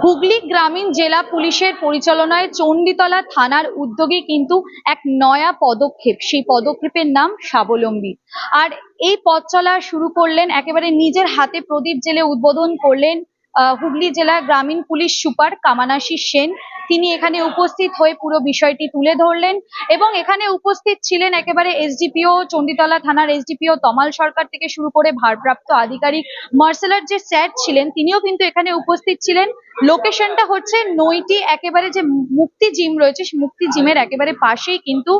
হুগলি গ্রামীণ জেলা পুলিশের পরিচালনায় চণ্ডীতলা থানার উদ্যোগে কিন্তু এক নয়া পদক্ষেপ, সেই পদক্ষেপের নাম স্বাবলম্বী। আর এই পথ চলা শুরু করলেন, একেবারে নিজের হাতে প্রদীপ জেলে উদ্বোধন করলেন হুগলি জেলা গ্রামীণ পুলিশ সুপার কামানাশি সেন। তিনি এখানে উপস্থিত হয়ে পুরো বিষয়টি তুলে ধরলেন এবং এখানে উপস্থিত ছিলেন একেবারে এসডিপিও চণ্ডীতলা থানার এসডিপিও তমাল সরকার থেকে শুরু করে ভারপ্রাপ্ত আধিকারিক মার্শালার যে স্যার ছিলেন তিনিও কিন্তু এখানে উপস্থিত ছিলেন। লোকেশনটা হচ্ছে নইটি একেবারে যে মুক্তি জিম রয়েছে মুক্তি জিমের একেবারে পাশেই কিন্তু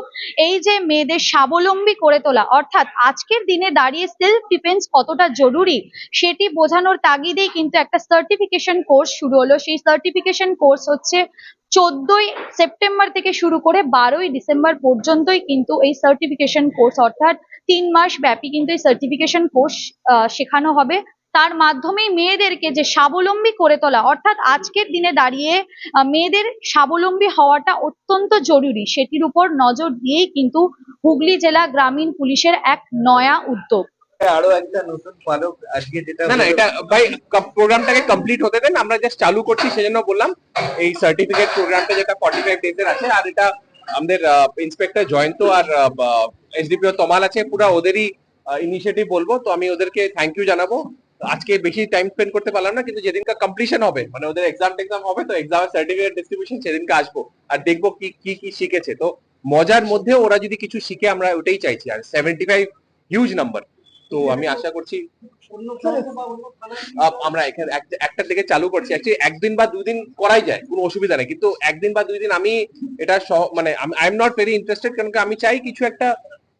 এই যে মেয়েদের স্বাবলম্বী করে তোলা, অর্থাৎ আজকের দিনে দাঁড়িয়ে সেলফ ডিফেন্স কতটা জরুরি সেটি বোঝানোর তাগিদেই কিন্তু একটা সার্টিফিকেশন কোর্স শুরু হলো। সেই সার্টিফিকেশন কোর্স হচ্ছে চোদ্দই সেপ্টেম্বর থেকে শুরু করে বারোই ডিসেম্বর পর্যন্তই কিন্তু এই সার্টিফিকেশন কোর্স অর্থাৎ তিন মাস ব্যাপী কিন্তু এই সার্টিফিকেশন কোর্স শেখানো হবে। তার মাধ্যমেই মেয়েদেরকে যে স্বাবলম্বী করে তোলা, অর্থাৎ আজকের দিনে দাঁড়িয়ে মেয়েদের স্বাবলম্বী হওয়াটা অত্যন্ত জরুরি। সেটির উপর নজর দিয়েই কিন্তু হুগলি জেলা গ্রামীণ পুলিশের এক নয়া উদ্যোগ। আরও একটা নতুন পালক আজকে যেটা না না এটা ভাই প্রোগ্রামটাকে কমপ্লিট হতে দেন আমরা জাস্ট চালু করছি সেজন্য বললাম এই সার্টিফিকেট প্রোগ্রামটা যেটা ফর্টি ফাইভ ডেজ এর আছে আর এটা আমাদের ইন্সপেক্টর জয়ন্ত আর এসডিপিও তমাল আছে পুরো ওদেরই ইনিশিয়েটিভ বলব তো আমি ওদেরকে থ্যাংক ইউ জানাব। আজকে বেশি টাইম স্পেন্ড করতে পারলাম না কিন্তু যেদিনকা কমপ্লিশন হবে মানে ওদের এক্সাম টেক্সাম হবে তো এক্সাম সার্টিফিকেট ডিস্ট্রিবিউশন সেদিনকে আসব আর দেখব কি কি কি শিখেছে। তো মজার মধ্যে ওরা যদি কিছু শিখে আমরা ওটাই চাইছি আর সেভেন্টি ফাইভ হিউজ নাম্বার তো আমি আশা করছি আমরা এখানে এক- একটা থেকে চালু করছি। অ্যাকচুয়ালি একদিন বা দুই দিন করাই যায় কোনো অসুবিধা নেই। কিন্তু একদিন বা দুই দিন আমি এটা মানে I am not very interested কারণ আমি চাই কিছু একটা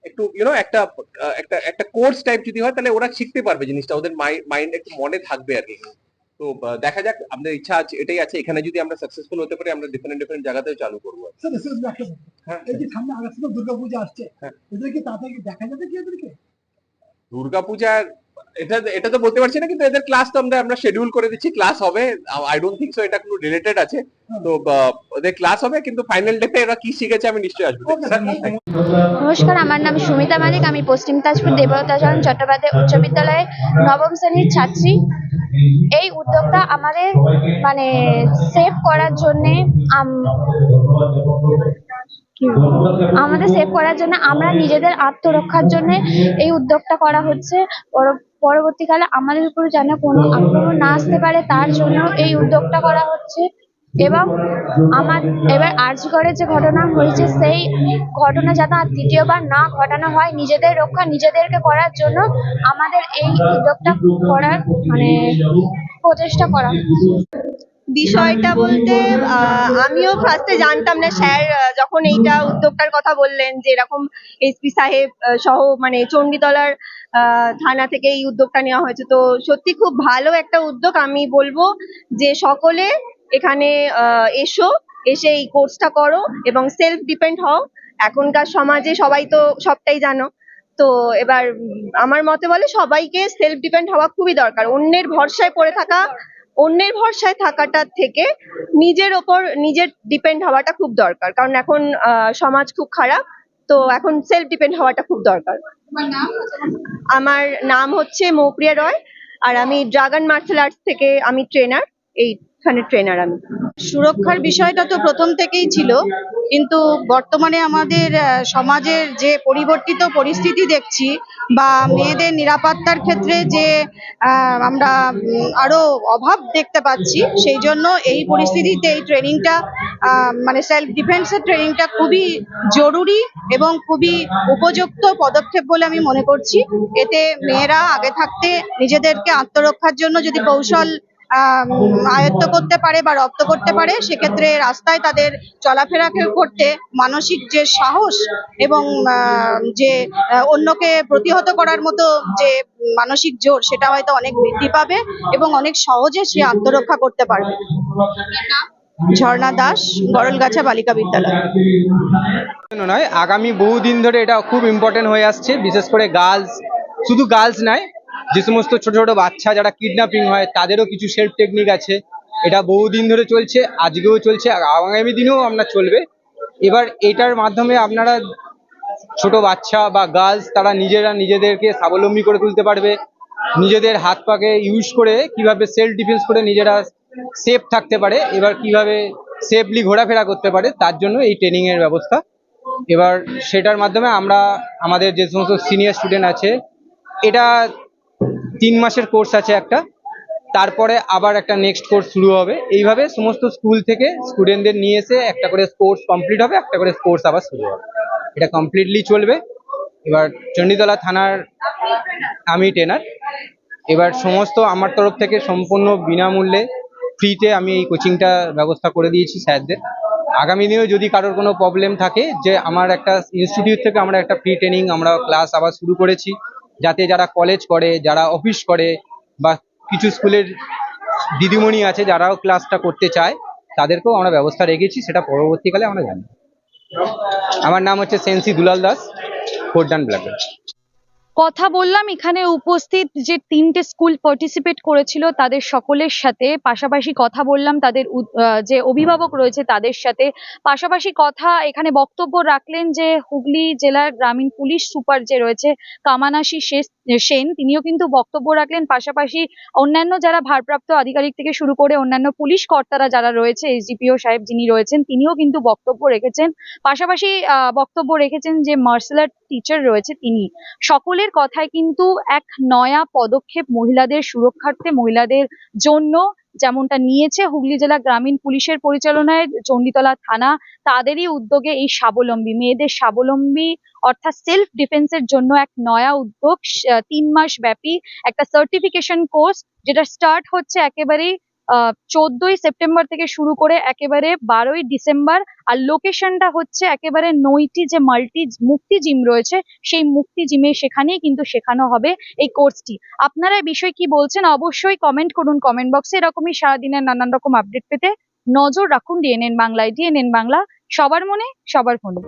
একটু ইউনো একটা একটা একটা কোর্স টাইপ যদি হয় তাহলে ওরা শিখতে পারবে জিনিসটা। ওদের মাইন্ড একটু মনে থাকবে আর কি। তো দেখা যাক আমাদের ইচ্ছা আছে এটাই আছে। এখানে যদি আমরা সাকসেসফুল হতে পারি আমরা ডিফারেন্ট ডিফারেন্ট জায়গাতেও চালু করব স্যার। হ্যাঁ। এই যে সামনে আগস্ট দুর্গাপূজা আসছে হ্যাঁ। এদেরকে তাড়াতাড়ি দেখা যাবে কি এদেরকে? দুর্গাপূজার এটা এটা তো বলতে পারছি না কিন্তু এদের ক্লাস তো আমরা আমরা শিডিউল করে দিচ্ছি ক্লাস হবে আই ডোন্ট থিঙ্ক সো এটা কোনো রিলেটেড আছে তো ওদের ক্লাস হবে কিন্তু ফাইনাল ডেতে এরা কি শিখেছে আমি নিশ্চয়ই আসব. নমস্কার আমার নাম সুমিতা মালিক আমি পশ্চিম তাজপুর দেবতাচরণ চট্টোপাধ্যায় উচ্চ বিদ্যালয়ে নবম শ্রেণির ছাত্রী এই উদ্যোগটা আমাদের মানে সেভ করার জন্যে? আমাদের সেভ করার জন্য আমরা নিজেদের আত্মরক্ষার জন্য এই উদ্যোগটা করা হচ্ছে। পর- পরবর্তীকালে আমাদের উপর যেন কোনো আক্রমণ না আসতে পারে, তার জন্য এই উদ্যোগটা করা হচ্ছে। এবং আমার এবার আর্যগড়ের যে ঘটনা হয়েছে, সেই ঘটনা যাতে আর দ্বিতীয়বার না ঘটানো হয়, নিজেদের রক্ষা নিজেদেরকে করার জন্য আমাদের এই উদ্যোগটা করার মানে প্রচেষ্টা করা। বিষয়টা বলতে আমিও ফার্স্টে জানতাম না, স্যার যখন এইটা উদ্যোগটার কথা বললেন যে এরকম এসপি সাহেব সহ মানে চণ্ডীতলার থানা থেকে এই উদ্যোগটা নেওয়া হয়েছে। তো সত্যি খুব ভালো একটা উদ্যোগ আমি বলব যে সকলে এখানে এসো, এসে এই কোর্সটা করো এবং সেলফ ডিপেন্ড হও। এখনকার সমাজে সবাই তো সবটাই জানো। তো এবার আমার মতে বলে সবাইকে সেলফ ডিপেন্ড হওয়া খুবই দরকার। অন্যের ভরসায় পড়ে থাকা অন্যের ভরসায় থাকাটার থেকে নিজের ওপর নিজের ডিপেন্ড হওয়াটা খুব দরকার। কারণ এখন আহ, সমাজ খুব খারাপ তো এখন সেলফ ডিপেন্ড হওয়াটা খুব দরকার। আমার নাম হচ্ছে মৌপ্রিয়া রয় আর আমি ড্রাগন মার্শাল আর্টস থেকে আমি ট্রেনার এইখানে ট্রেনার আমি। সুরক্ষার বিষয়টা তো প্রথম থেকেই ছিল কিন্তু বর্তমানে আমাদের সমাজের যে পরিবর্তিত পরিস্থিতি দেখছি বা মেয়েদের নিরাপত্তার ক্ষেত্রে যে আমরা উম, আরও অভাব দেখতে পাচ্ছি সেই জন্য এই পরিস্থিতিতে এই ট্রেনিংটা মানে সেলফ ডিফেন্সের ট্রেনিংটা খুবই জরুরি এবং খুবই উপযুক্ত পদক্ষেপ বলে আমি মনে করছি। এতে মেয়েরা আগে থাকতে নিজেদেরকে আত্মরক্ষার জন্য যদি কৌশল আয়ত্ত করতে পারে বা রপ্ত করতে পারে, সেক্ষেত্রে রাস্তায় তাদের চলাফেরা করতে মানসিক যে সাহস এবং যে অন্যকে প্রতিহত করার মতো যে মানসিক জোর, সেটা হয়তো অনেক বৃদ্ধি পাবে এবং অনেক সহজে সে আত্মরক্ষা করতে পারবে। ঝর্ণা দাস, গরলগাছা বালিকা বিদ্যালয়। নয়, আগামী বহুদিন ধরে এটা খুব ইম্পর্টেন্ট হয়ে আসছে, বিশেষ করে গার্লস শুধু গার্লস নয় যে সমস্ত ছোট ছোট বাচ্চা যারা কিডন্যাপিং হয়, তাদেরও কিছু সেলফ টেকনিক আছে। এটা বহুদিন ধরে চলছে, আজকেও চলছে আগামী দিনেও আপনার চলবে। এবার এটার মাধ্যমে আপনারা ছোট বাচ্চা বা গার্লস তারা নিজেরা নিজেদেরকে স্বাবলম্বী করে তুলতে পারবে। নিজেদের হাত পাকে ইউজ করে কীভাবে সেলফ ডিফেন্স করে নিজেরা সেফ থাকতে পারে, এবার কীভাবে সেফলি ঘোরাফেরা করতে পারে, তার জন্য এই ট্রেনিং এর ব্যবস্থা। এবার সেটার মাধ্যমে আমরা আমাদের যে সমস্ত সিনিয়র স্টুডেন্ট আছে, এটা তিন মাসের কোর্স আছে একটা। তারপরে আবার একটা নেক্সট কোর্স শুরু হবে। এইভাবে সমস্ত স্কুল থেকে স্টুডেন্টদের নিয়ে এসে একটা করে কোর্স কমপ্লিট হবে, একটা করে কোর্স আবার শুরু হবে। এটা কমপ্লিটলি চলবে। এবার চণ্ডীতলা থানার আমি ট্রেনার এবার সমস্ত আমার তরফ থেকে সম্পূর্ণ বিনামূল্যে ফ্রিতে আমি এই কোচিংটা ব্যবস্থা করে দিয়েছি স্যারদের। আগামী দিনেও যদি কারোর কোনো প্রবলেম থাকে, যে আমার একটা ইনস্টিটিউট থেকে আমরা একটা ফ্রি ট্রেনিং আমরা ক্লাস আবার শুরু করেছি যাতে যারা কলেজ করে, যারা অফিস করে বা কিছু স্কুলের দিদিমণি আছে যারাও ক্লাসটা করতে চায়, তাদেরকেও আমরা ব্যবস্থা রেখেছি, সেটা পরবর্তীকালে আমরা জানি আমার নাম হচ্ছে সেন্সি দুলাল দাস ফোরডান ব্লাড কথা বললাম, এখানে উপস্থিত যে তিনটে স্কুল পার্টিসিপেট করেছিল তাদের সকলের সাথে, পাশাপাশি কথা বললাম তাদের যে অভিভাবক রয়েছে তাদের সাথে, পাশাপাশি কথা এখানে বক্তব্য রাখলেন যে হুগলি জেলার গ্রামীণ পুলিশ সুপার যে রয়েছে কামানাশি সেন, তিনিও কিন্তু বক্তব্য রাখলেন, পাশাপাশি অন্যান্য যারা ভারপ্রাপ্ত আধিকারিক থেকে শুরু করে অন্যান্য পুলিশ কর্তারা যারা রয়েছে, এসডিপিও সাহেব যিনি রয়েছেন, তিনিও কিন্তু বক্তব্য রেখেছেন, পাশাপাশি বক্তব্য রেখেছেন যে মার্শাল আর্ট টিচার রয়েছে তিনি। সকলের কথায় কিন্তু এক নয়া পদক্ষেপ মহিলাদের সুরক্ষার্থে মহিলাদের জন্য যেমনটা নিয়েছে হুগলি জেলা গ্রামীণ পুলিশের পরিচালনায় চণ্ডীতলা থানা, তাদেরই উদ্যোগে এই স্বাবলম্বী, মেয়েদের স্বাবলম্বী অর্থাৎ সেলফ ডিফেন্সের জন্য এক নয়া উদ্যোগ, তিন মাস ব্যাপী একটা সার্টিফিকেশন কোর্স যেটা স্টার্ট হচ্ছে একেবারেই চোদ্দই সেপ্টেম্বর থেকে শুরু করে একেবারে বারোই ডিসেম্বর, আর লোকেশনটা হচ্ছে একেবারে নইটি যে মাল্টি মুক্তি জিম রয়েছে, সেই মুক্তি জিমে সেখানেই কিন্তু শেখানো হবে এই কোর্সটি। আপনারা বিষয়ে কি বলছেন অবশ্যই কমেন্ট করুন কমেন্ট বক্সে এরকমই সারাদিনের নানান রকম আপডেট পেতে নজর রাখুন ডিএনএন বাংলায়। ডিএনএন বাংলা, সবার মনে, সবার ফোনে।